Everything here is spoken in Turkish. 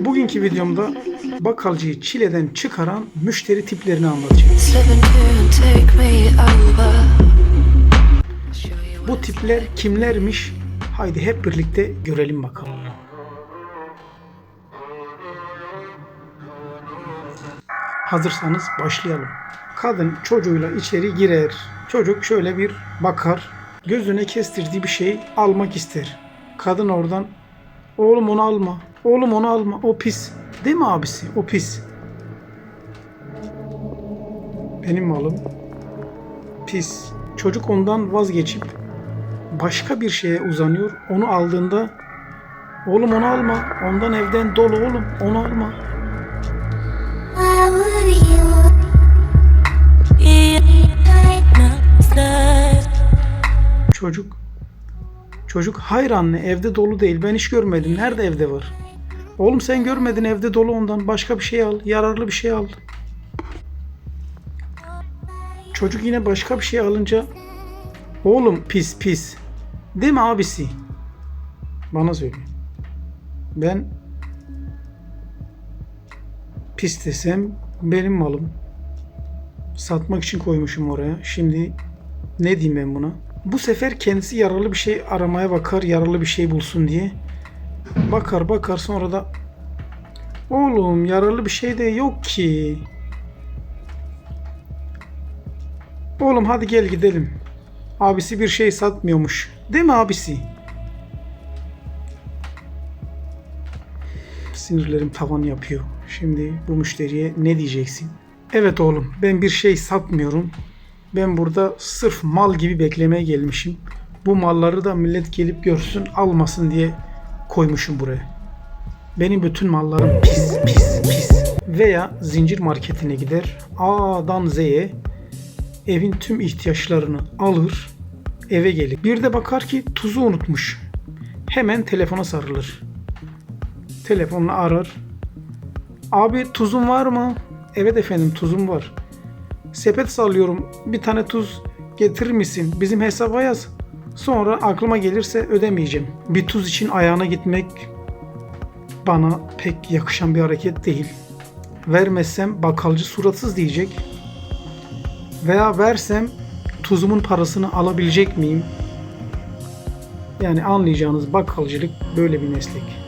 Bugünkü videomda bakkalcıyı çileden çıkaran müşteri tiplerini anlatacağım. Bu tipler kimlermiş? Haydi hep birlikte görelim bakalım. Hazırsanız başlayalım. Kadın çocuğuyla içeri girer. Çocuk şöyle bir bakar. Gözüne kestirdiği bir şey almak ister. Kadın oradan oğlum onu alma. Oğlum onu alma. O pis. Değil mi abisi? O pis. Benim malım pis. Çocuk ondan vazgeçip başka bir şeye uzanıyor. Onu aldığında oğlum onu alma. Ondan evden dolu oğlum. Onu alma. Çocuk Çocuk hayır anne evde dolu değil. Ben hiç görmedim. Nerede evde var? Oğlum sen görmedin evde dolu ondan. Başka bir şey al. Yararlı bir şey al. Çocuk yine başka bir şey alınca oğlum pis pis. Değil mi abisi? Bana söyle. Ben pis desem benim malım. Satmak için koymuşum oraya. Şimdi ne diyeyim ben buna? Bu sefer kendisi yararlı bir şey aramaya bakar, yararlı bir şey bulsun diye. Bakar bakar sonra da Oğlum yararlı bir şey de yok ki. Oğlum hadi gel gidelim. Abisi bir şey satmıyormuş. Değil mi abisi? Sinirlerim tavan yapıyor. Şimdi bu müşteriye ne diyeceksin? Evet oğlum ben bir şey satmıyorum. Ben burada sırf mal gibi beklemeye gelmişim. Bu malları da millet gelip görsün almasın diye koymuşum buraya. Benim bütün mallarım pis pis pis. Veya zincir marketine gider. A'dan Z'ye evin tüm ihtiyaçlarını alır. Eve gelir. Bir de bakar ki tuzu unutmuş. Hemen telefona sarılır. Telefonla arar. Abi tuzun var mı? Evet efendim tuzum var. Sepet sallıyorum. Bir tane tuz getirir misin? Bizim hesaba yaz. Sonra aklıma gelirse ödemeyeceğim. Bir tuz için ayağına gitmek bana pek yakışan bir hareket değil. Vermezsem bakkalcı suratsız diyecek. Veya versem tuzumun parasını alabilecek miyim? Yani anlayacağınız bakkalcılık böyle bir meslek.